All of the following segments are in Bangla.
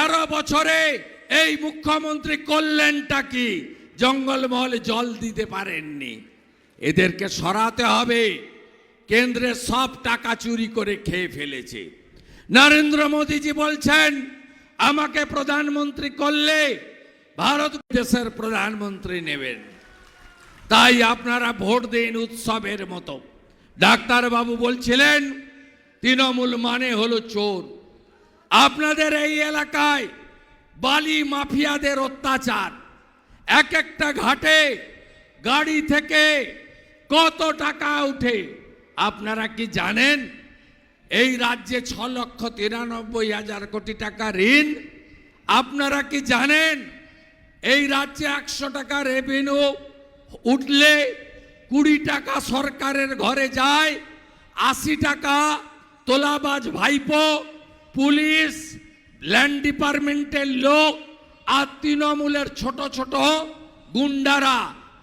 তেরো বছরে এই মুখ্যমন্ত্রী করলেনটা কি? জঙ্গলমহলে জল দিতে পারেননি। এদেরকে সরাতে হবে। কেন্দ্রের সব টাকা চুরি করে খেয়ে ফেলেছে। নরেন্দ্র মোদীজি বলছেন, আমাকে প্রধানমন্ত্রী করলে ভারত দেশের প্রধানমন্ত্রী নেবেন। তাই আপনারা ভোট দিন উৎসবের মতো। ডাক্তারবাবু বলছিলেন, তৃণমূল মানে হলো চোর। আপনাদের এই এলাকায় বালি মাফিয়াদের অত্যাচার। এক একটা ঘাটে গাড়ি থেকে কত টাকা উঠে। আপনারা কি জানেন? এই রাজ্যে ছ লক্ষ তিরানব্বই হাজার কোটি টাকা ঋণ। আপনারা কি জানেন? এই রাজ্যে একশো টাকা রেভিনিউ উঠলে কুড়ি টাকা সরকারের ঘরে যায়, আশি টাকা তোলাবাজ ভাইপো পুলিশ ল্যান্ড ডিপার্টমেন্টের লোক আর তৃণমূলের ছোট ছোট গুন্ডারা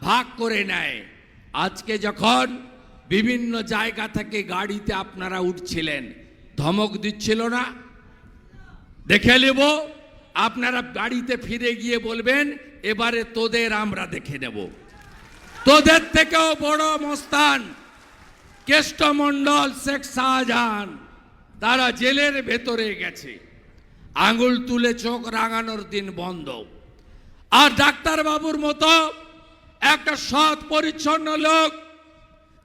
ভাগ করে নেয়। আজকে যখন বিভিন্ন জায়গা থেকে গাড়িতে আপনারা উঠছিলেন, ধমক দিচ্ছিল না? দেখে নেব, আপনারা বাড়িতে ফিরে গিয়ে বলবেন, এবারে তোদের আমরা দেখে নেব। তোদের থেকেও বড় মস্তান কেষ্টমণ্ডল শেখ শাহজাহান। তারা জেলের ভেতরে গেছে। আঙুল তুলে চোখ রাঙানোর দিন বন্ধ। আর ডাক্তার বাবুর মতো একটা সৎ পরিচ্ছন্ন লোক,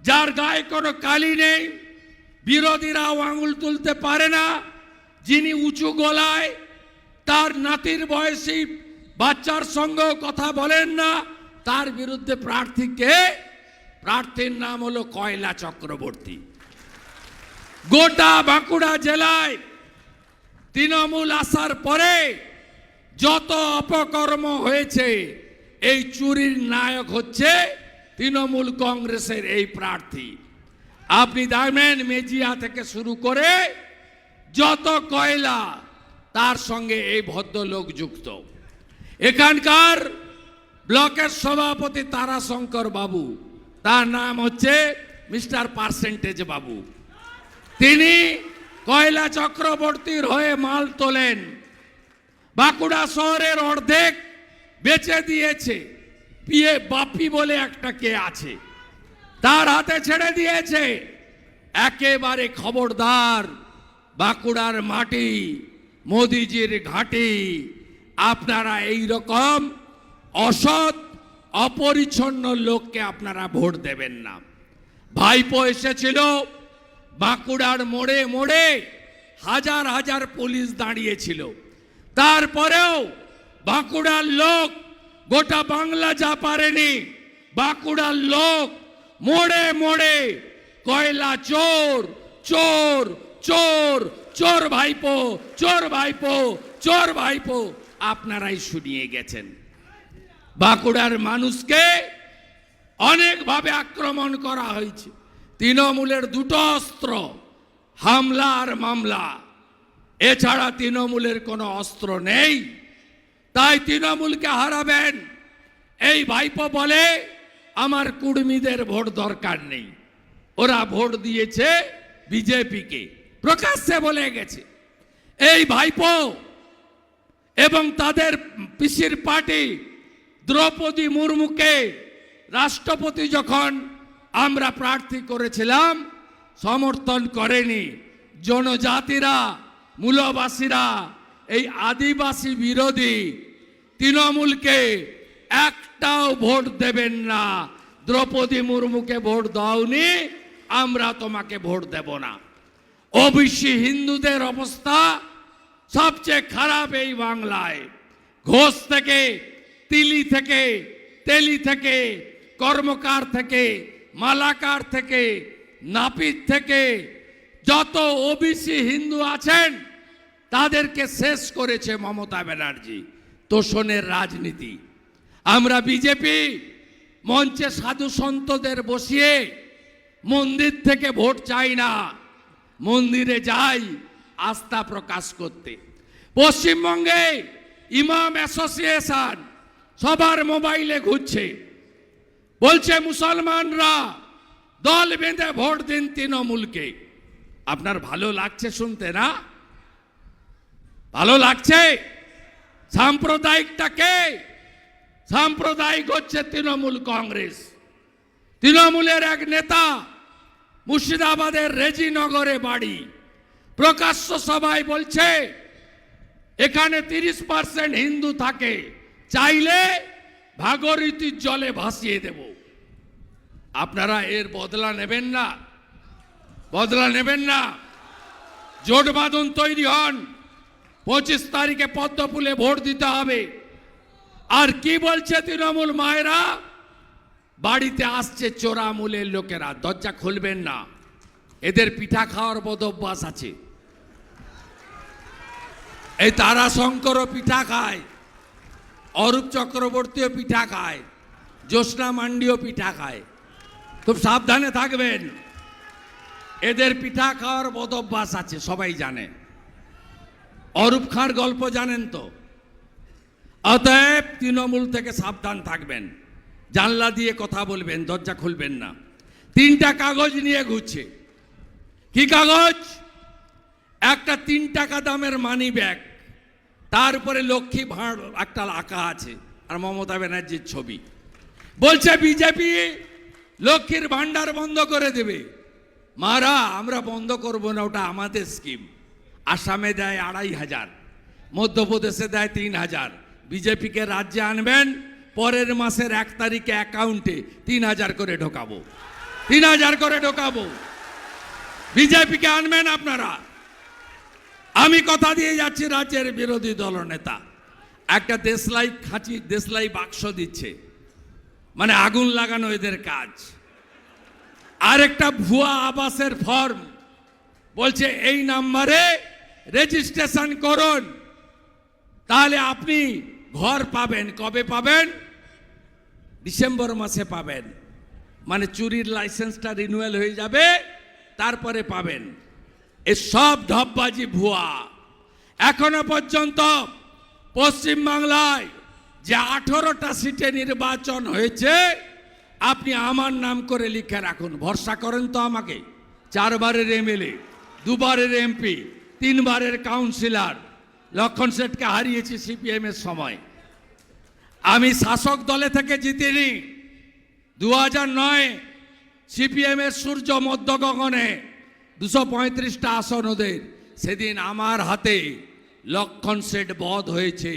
যার গায়ে কোনো কালি নেই, বিরোধীরাও আঙুল তুলতে পারে না, যিনি উঁচু গলায় তার নাতির বয়সী বাচ্চার সঙ্গেও কথা বলেন না, তার বিরুদ্ধে প্রার্থীকে প্রার্থীর নাম হলো কয়লা চক্রবর্তী। গোটা বাঁকুড়া জেলায় তৃণমূল আসার পরে যত অপকর্ম হয়েছে, এই চুরির নায়ক হচ্ছে তৃণমূল কংগ্রেসের এই প্রার্থী। আপনি দেখবেন মেজিয়া থেকে শুরু করে যত কয়লা, তার সঙ্গে এই ভদ্রলোক যুক্ত। এখানকার ব্লকের সভাপতি তারাশঙ্কর বাবু, তার নাম হচ্ছে মিস্টার পার্সেন্টেজ বাবু। তিনি কয়লা চক্রবর্তীর হয়ে মাল তোলেন। বাঁকুড়া শহরের অর্ধেক বেচে দিয়েছে। পিয়ে বাপি বলে একটা কে আছে? তার হাতে ছেড়ে দিয়েছে। একেবারে খবরদার বাঁকুড়ার মাটি, মোদিজির ঘাঁটি। আপনারা এই রকম অসৎ, অপরিচ্ছন্ন লোককে আপনারা ভোট দেবেন না। ভাইপো এসেছিল বাঁকুড়ার মোড়ে মোড়ে হাজার হাজার পুলিশ দাঁড়িয়েছিল। তারপরেও বাঁকুড়ার লোক গোটা বাংলা যা পারেনি, বাঁকুড়ার লোক মোড়ে মোড়ে কয়লা চোর চোর চোর চোর ভাইপো চোর ভাইপো চোর ভাইপো, আপনারাই শুনিয়ে গেছেন। বাঁকুড়ার মানুষকে অনেকভাবে আক্রমণ করা হয়েছে। তৃণমূলের দুটো অস্ত্র, হামলা আর মামলা। এছাড়া তৃণমূলের কোনো অস্ত্র নেই। তাই তৃণমূলকে হারাবেন। এই ভাইপো বলে আমার কুর্মীদের ভোট দরকার নেই। ওরা ভোট দিয়েছে বিজেপিকে। প্রকাশ্যে বলে গেছে। এই ভাইপো এবং তাদের পিসির পার্টি, দ্রৌপদী মুর্মুকে রাষ্ট্রপতি যখন আমরা প্রার্থী করেছিলাম, সমর্থন করেনি। জনজাতিরা, মূলবাসীরা, এই আদিবাসী বিরোধী তৃণমূলকে একটাও ভোট দেবেন না। দ্রৌপদী মুর্মুকে ভোট দাওনি, আমরা তোমাকে ভোট দেব না। ওবিসি হিন্দুদের অবস্থা সবচেয়ে খারাপ এই বাংলায়। ঘোষ থেকে, তিলি থেকে, তেলি থেকে, কর্মকার থেকে মালাকার থেকে, নাপিত থেকে যত ওবিসি হিন্দু আছেন, তাদেরকে শেষ করেছে মমতা ব্যানার্জি, তোষণের রাজনীতি। আমরা বিজেপি মঞ্চে সাধু সন্তদের বসিয়ে মন্দির থেকে ভোট চাই না, মন্দিরে যাই আস্থা প্রকাশ করতে। পশ্চিমবঙ্গে ইমাম অ্যাসোসিয়েশন সবার মোবাইলে ঘুরছে। বলছে, মুসলমানরা দল বেঁধে ভোট দিন তৃণমূলকে। আপনার ভালো লাগছে শুনতে, না? ভালো লাগছে? সাম্প্রদায়িকটা কে? সাম্প্রদায়িক হচ্ছে তৃণমূল কংগ্রেস। তৃণমূলের এক নেতা মুর্শিদাবাদের রেজিনগরে বাড়ি। প্রকাশ্য সভায় বলছে, এখানে তিরিশ পার্সেন্ট হিন্দু থাকে। চাইলে ভাগরীতির জলে ভাসিয়ে দেব। আপনারা এর বদলা নেবেন না। বদলা নেবেন না। জোট বাঁধন তৈরি হন। পঁচিশ তারিখে পদ্মফুলে ভোট দিতে হবে। আর কি বলছে তৃণমূল মায়েরা? বাড়িতে আসছে চোরামূলের লোকেরা। দরজা খুলবেন না। এদের পিঠা খাওয়ার বদ অভ্যাস আছে। এই তারা শঙ্করও পিঠা খায়। অরূপ চক্রবর্তীও পিঠা খায়, জ্যোৎস্না মান্ডিও পিঠা খায়। খুব সাবধানে থাকবেন। এদের পিঠা খাওয়ার বদ অভ্যাস আছে, সবাই জানে। অরূপ খাঁর গল্প জানেন তো? অতএব তৃণমূল থেকে সাবধান থাকবেন। জানলা দিয়ে কথা বলবেন, দরজা খুলবেন না। তিনটা কাগজ নিয়ে ঘুরছে। কি কাগজ? একটা তিন টাকা দামের মানি ব্যাগ তার উপরে লক্ষ্মী ভাঁড় একটা আঁকা আছে, আর মমতা ব্যানার্জির ছবি। বলছে, বিজেপি লক্ষ্মীর ভাণ্ডার বন্ধ করে দেবে। মারা, আমরা বন্ধ করব না, ওটা আমাদের স্কিম আসামে দেয় আড়াই হাজার, মধ্যপ্রদেশে দেয় তিন হাজার, বিজেপিকে রাজ্যে আনবেন, পরের মাসের এক তারিখে অ্যাকাউন্টে তিন হাজার করে ঢোকাবো। তিন হাজার করে ঢোকাবো। বিজেপিকে আনবেন আপনারা। আমি কথা দিয়ে যাচ্ছি রাজ্যের বিরোধী দলনেতা একটা দেশলাই খাঁচি, দেশলাই বাক্স দিচ্ছে। মানে আগুন লাগানো এদের কাজ। আর একটা ভুয়া আবাসের ফর্ম। বলছে, এই নাম্বারে রেজিস্ট্রেশন করুন। তাহলে আপনি ঘর পাবেন। কবে পাবেন? ডিসেম্বর মাসে পাবেন। মানে চুরির লাইসেন্সটা রিনুয়াল হয়ে যাবে, তারপরে পাবেন। এ সব ঢপবাজি ভুয়া। এখনও পর্যন্ত পশ্চিমবাংলায় যে আঠেরোটা সিটে নির্বাচন হয়েছে, আপনি আমার নাম করে লিখে রাখুন। ভরসা করেন তো আমাকে। চারবারের এমএলএ, দুবারের এমপি, তিনবারের কাউন্সিলর। লক্ষণ সেটকে হারিয়েছি সিপিএম এর সময়। আমি শাসক দলে থেকে জিতিনি। দু হাজার নয় সিপিএমের সূর্য মধ্য গগনে দুশো পঁয়ত্রিশটা আসন ওদের। সেদিন আমার হাতে লক্ষণ সেট বধ হয়েছে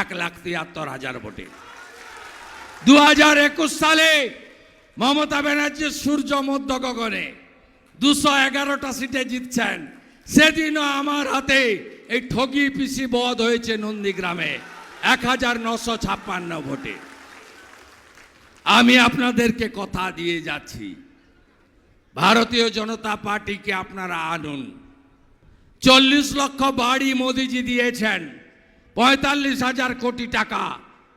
এক লাখ তিয়াত্তর হাজার ভোটে। দু হাজার একুশ সালে মমতা ব্যানার্জির সূর্য মধ্য গগনে দুশো এগারোটা সিটে জিতছেন। সেদিনও আমার হাতে এই ঠগি পিসি বধ হয়েছে নন্দীগ্রামে এক হাজার নশো ছাপ্পান্ন ভোটে। আমি আপনাদেরকে কথা দিয়ে যাচ্ছি। ভারতীয় জনতা পার্টিকে আপনারা আনুন। চল্লিশ লক্ষ বাড়ি মোদিজি দিয়েছেন, পঁয়তাল্লিশ হাজার কোটি টাকা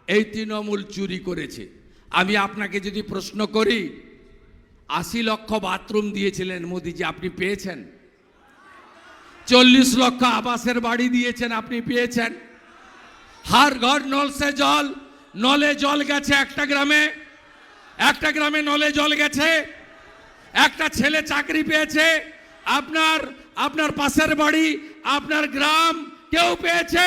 এই তৃণমূল চুরি করেছে। আমি আপনাকে যদি প্রশ্ন করি, আশি লক্ষ বাথরুম দিয়েছিলেন মোদিজি, আপনি পেয়েছেন? চল্লিশ লক্ষ আবাসের বাড়ি দিয়েছেন, আপনি পেয়েছেন? হার ঘর, নলসে জল, নলে জল গেছে একটা গ্রামে একটা গ্রামে নলে জল গেছে একটা ছেলে চাকরি পেয়েছে আপনার আপনার পাশের বাড়ি আপনার গ্রাম কেউ পেয়েছে?